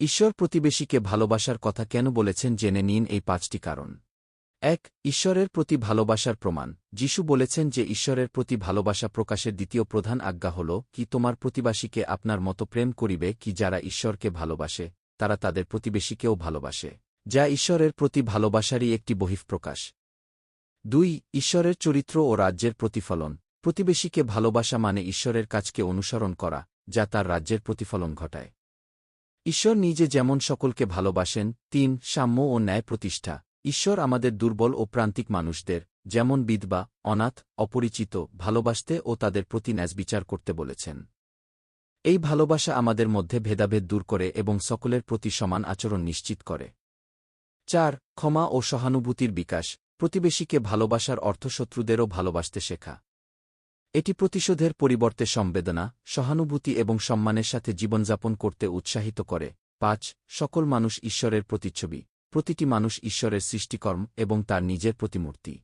ঈশ্বর প্রতিবেশীকে ভালোবাসার কথা কেন বলেছেন জেনে নিন এই পাঁচটি কারণ। এক, ঈশ্বরের প্রতি ভালোবাসার প্রমাণ। যিশু বলেছেন যে ঈশ্বরের প্রতি ভালোবাসা প্রকাশের দ্বিতীয় প্রধান আজ্ঞা হল, কি তোমার প্রতিবাসীকে আপনার মতো প্রেম করিবে কি যারা ঈশ্বরকে ভালোবাসে, তারা তাদের প্রতিবেশীকেও ভালোবাসে, যা ঈশ্বরের প্রতি ভালোবাসারই একটি বহিঃপ্রকাশ। দুই, ঈশ্বরের চরিত্র ও রাজ্যের প্রতিফলন। প্রতিবেশীকে ভালোবাসা মানে ঈশ্বরের কাজকে অনুসরণ করা, যা তার রাজ্যের প্রতিফলন ঘটায়। ঈশ্বর নিজে যেমন সকলকে ভালোবাসেন, তিন, সাম্য ও ন্যায় প্রতিষ্ঠা। ঈশ্বর আমাদের দুর্বল ও প্রান্তিক মানুষদের, যেমন বিধবা, অনাথ, অপরিচিত, ভালোবাসতে ও তাদের প্রতি ন্যাজবিচার করতে বলেছেন। এই ভালোবাসা আমাদের মধ্যে ভেদাভেদ দূর করে এবং সকলের প্রতি সমান আচরণ নিশ্চিত করে। চার, ক্ষমা ও সহানুভূতির বিকাশ। প্রতিবেশীকে ভালোবাসার অর্থ শত্রুদেরও ভালোবাসতে শেখা। এটি প্রতিশোধের পরিবর্তে সংবেদনা সহানুভূতি এবং সম্মানের সাথে জীবনযাপন করতে উৎসাহিত করে। পাঁচ, সকল মানুষ ঈশ্বরের প্রতিচ্ছবি। প্রতিটি মানুষ ঈশ্বরের সৃষ্টিকর্ম এবং তার নিজের প্রতিমূর্তি।